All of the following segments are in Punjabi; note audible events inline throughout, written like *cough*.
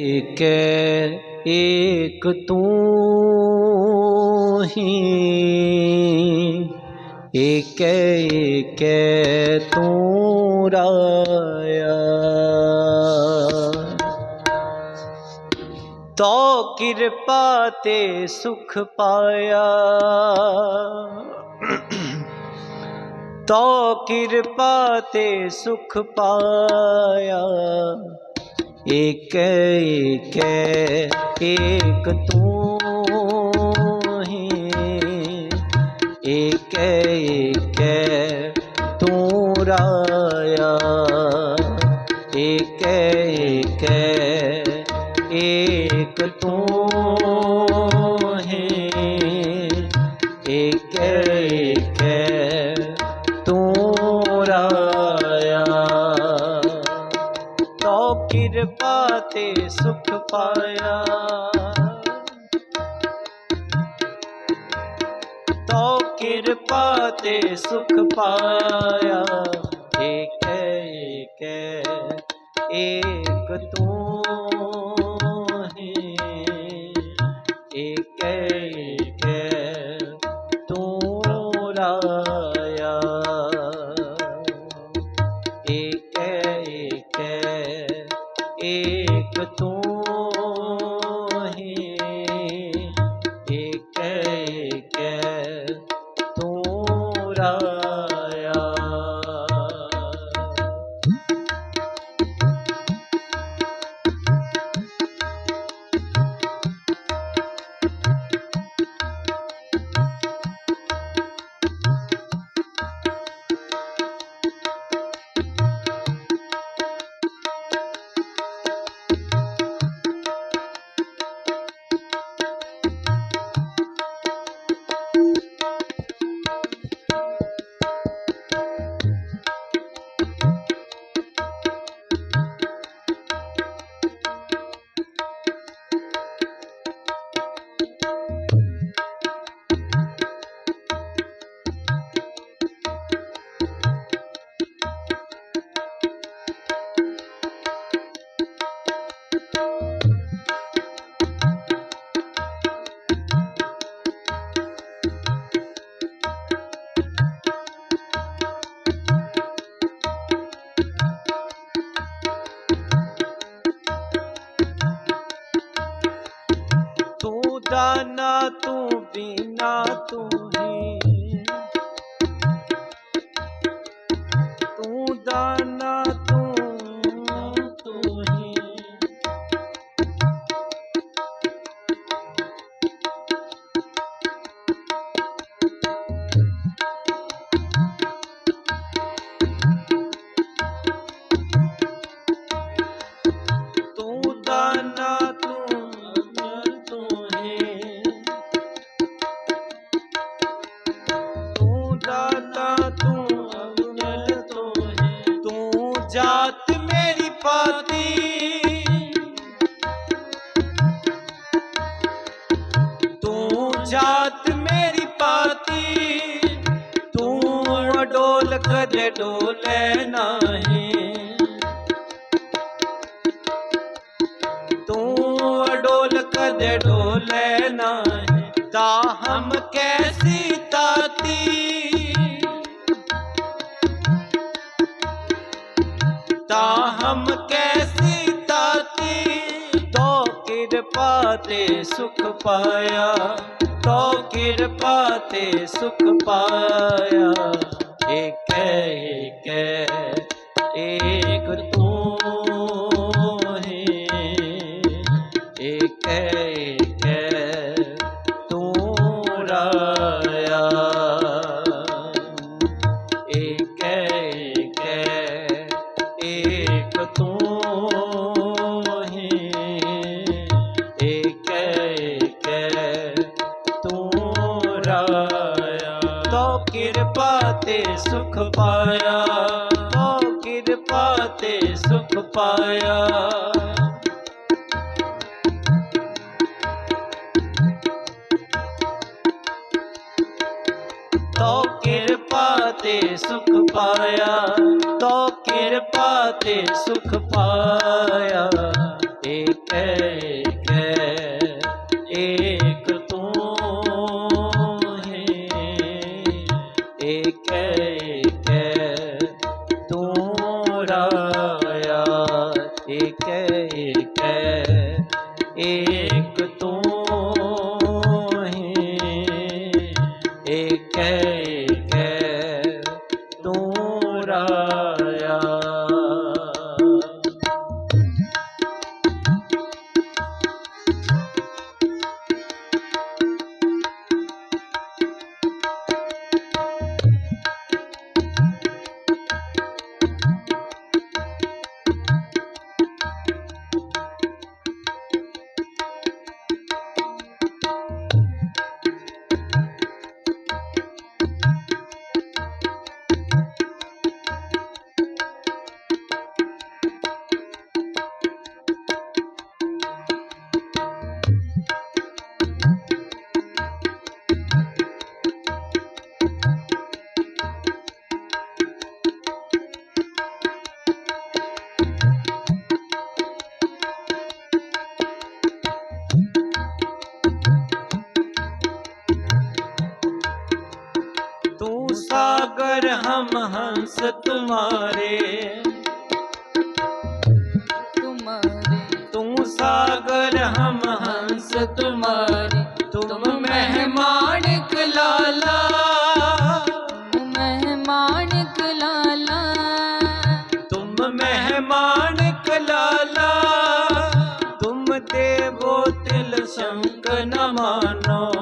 ਏਕ ਏਕ ਤੂੰ ਹੀ। ਏਕ ਏਕ ਤੂੰ ਰਾਇਆ। ਤੋ ਕਿਰਪਾ ਤੇ ਸੁਖ ਪਾਇਆ। ਤੋ ਕਿਰਪਾ ਤੇ ਸੁਖ ਪਾਇਆ। ਏਕ ਏਕ ਏਕ ਤੂੰ ਹੀ। ਏਕ ਏਕ ਤੂੰ ਰਾਇਆ। ਏਕ ਏਕ ਏਕ ਤੂੰ ਹੀ। ਏਕ ਏਕ ਤੂੰ ਰਾਇਆ। ਕਿਰਪਾ ਤੇ ਸੁਖ ਪਾਇਆ। ਤੋ ਕਿਰਪਾ ਤੇ ਸੁਖ ਪਾਇਆ। ਏਕ ਏਕ ਏਕ ਤੂੰ ਹੈ। ਏਕ ਏਕ ਤੂੰ ਰਾਇਆ ਤੂੰ *laughs* ਅਡੋਲ ਕਦੇ ਡੋਲੇ ਨਹੀਂ। ਤੂੰ ਡੋਲ ਕਦੇ ਡੋਲੇ ਨਹੀਂ। ਤਾ ਹਮ ਕੈਸੀ ਤਾਤੀ। ਤਾ ਹਮ ਕੈਸੀ ਤਾਤੀ। ਤੋ ਕਿਰਪਾ ਤੇ ਸੁਖ ਪਾਇਆ। ਤੋ ਕਿਰਪਾ ਤੇ ਸੁਖ ਪਾਇਆ। ਏਕ ਏਕ ਤੇ ਸੁਖ ਪਾਇਆ। ਤੋ ਕਿਰਪਾ ਤੇ ਸੁਖ ਪਾਇਆ। ਤੋ ਕਿਰਪਾ ਤੇ ਸੁਖ ਪਾਇਆ। ਤੋ ਕਿਰਪਾ ਤੇ ਸੁਖ ਪਾਇਆ। ਤੂੰ सागर हम हंस तुम्हारे तुम्हारे तू सागर हम हंस तुम्हारे तुम मेहमान लाला मेहमान लाला तुम मेहमान लाला तुम देवो तिल संग न मानो देवो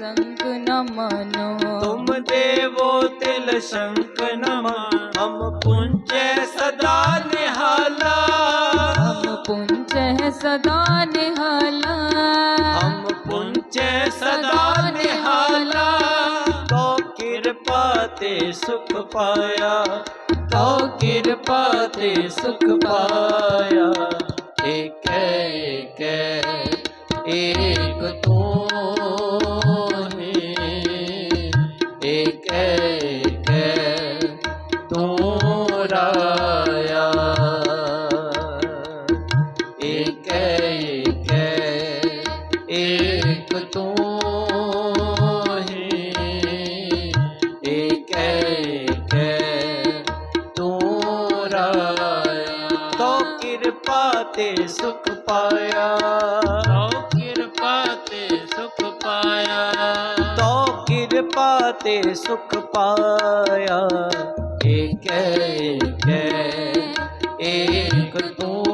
तिल संग न मानो तुम देवो तिल संग न मानो हम पुंजे सदा निहाला हम पुंज है सदा निहाला हम पुंचे सदा निहाला तो कृपा ते सुख पाया तो कृपा ते सुख पाया एक है एक है एक ਬੈਠੈ ਤੂੰ ਰਾਇਆ ਤੋ ਕਿਰਪਾ ਤੇ ਸੁਖ ਪਾਇਆ ਤੋ ਕਿਰਪਾ ਤੇ ਸੁਖ ਪਾਇਆ ਤੋ ਕਿਰਪਾ ਤੇ ਸੁਖ ਪਾਇਆ ਏਕ ਏਕ ਏਕ ਤੂੰ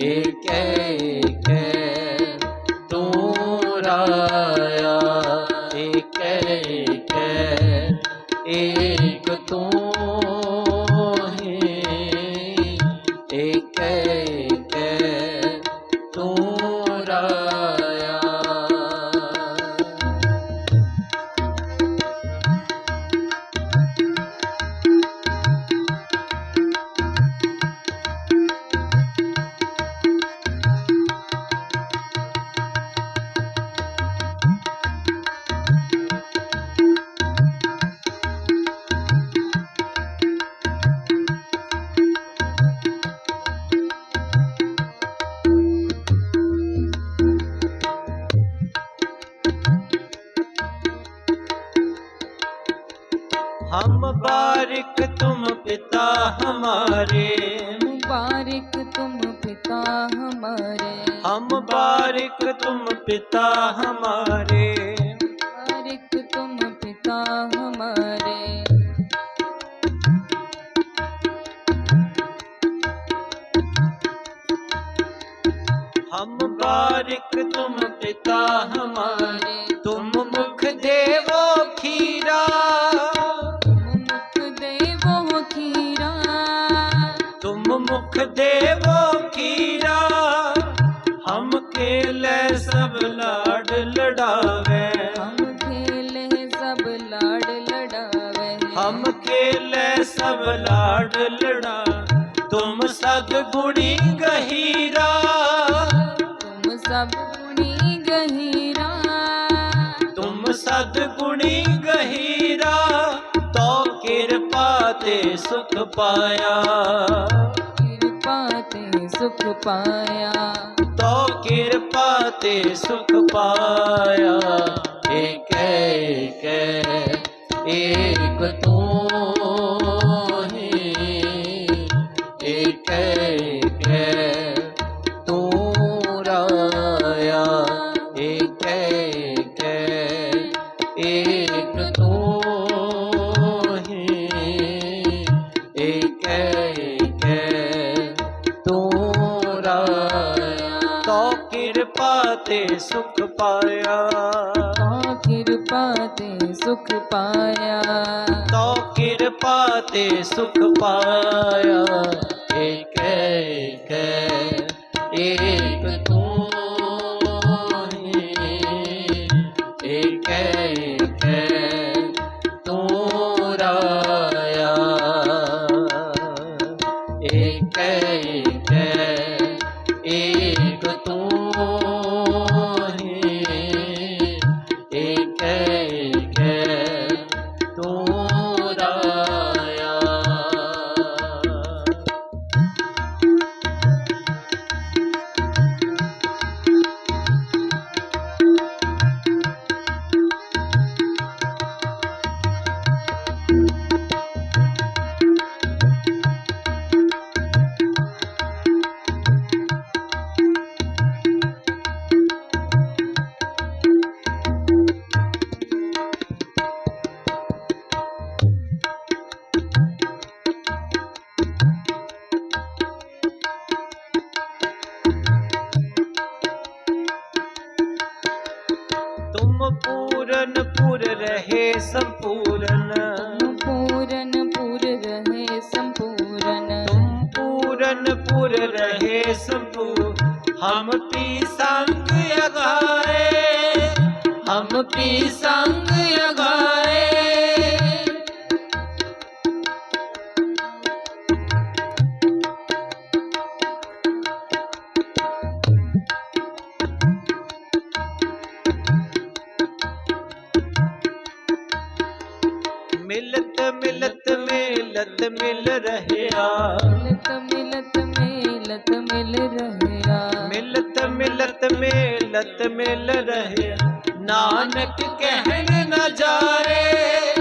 ਏਕ ਏਕ ਤੂੰ ਰਾਇਆ मुबारक तुम पिता हमारे हम बारिक तुम पिता हमारे मुबारक तुम पिता हमारे हम बारिक तुम पिता हमारे हमारे तुम मुख देवो खीरा मुख देवो खीरा हम केले सब लाड लड़ावे हम खेले सब लाड लड़ावे हम खेले सब लाड लड़ा तुम सदगुणी गहीरा तुम सब गुणी गहीरा तुम सदगुणी गहीरा तो कृपा ते सुख पाया ਕਿਰਪਾ ਤੇ ਸੁਖ ਪਾਇਆ। ਤੋ ਕਿਰਪਾ ਤੇ ਸੁਖ ਪਾਇਆ। ਏਕ ਏਕ ਏਕ ਤੂੰ ਪਾਇਆ। ਤਾਂ ਕਿਰਪਾ ਤੇ ਸੁਖ ਪਾਇਆ। ਤੋ ਕਿਰਪਾ ਤੇ ਸੁਖ ਪਾਇਆ। संग अगाए हम पी ਰਹੇ। ਨਾਨਕ ਕਹਿਣ ਨਾ ਜਾਏ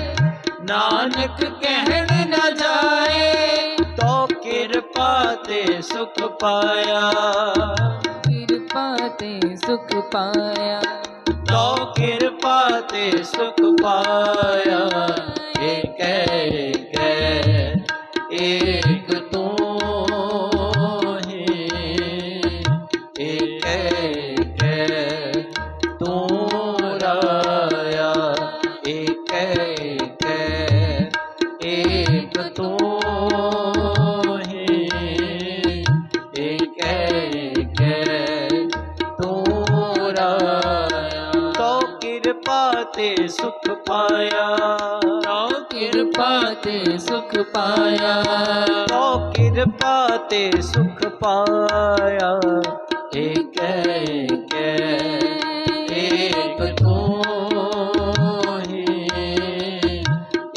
ਨਾਨਕ ਕਹਿਣ ਨਾ ਜਾਏ ਤੋ ਕਿਰਪਾ ਤੇ ਸੁਖ ਪਾਇਆ। ਕਿਰਪਾ ਤੇ ਸੁਖ ਪਾਇਆ। ਤੋ ਕਿਰਪਾ ਤੇ ਸੁਖ ਪਾਇਆ। ਏਕ ਏਕ ਏਕ ਤੂੰ ਤੇ ਸੁਖ ਪਾਇਆ। ਏਕ ਏਕ ਏਕ ਤੂੰ ਹੀ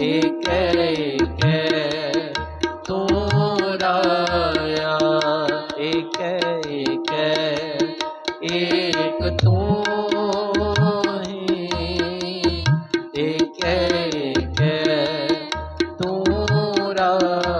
ਏਕ ਏਕ ਤੂੰ ਰਾਇਆ ਏਕ ਏਕ ਏਕ ਤੂੰ ਹੀ ਏਕ ਏਕ ਤੂੰ ਰਾਇਆ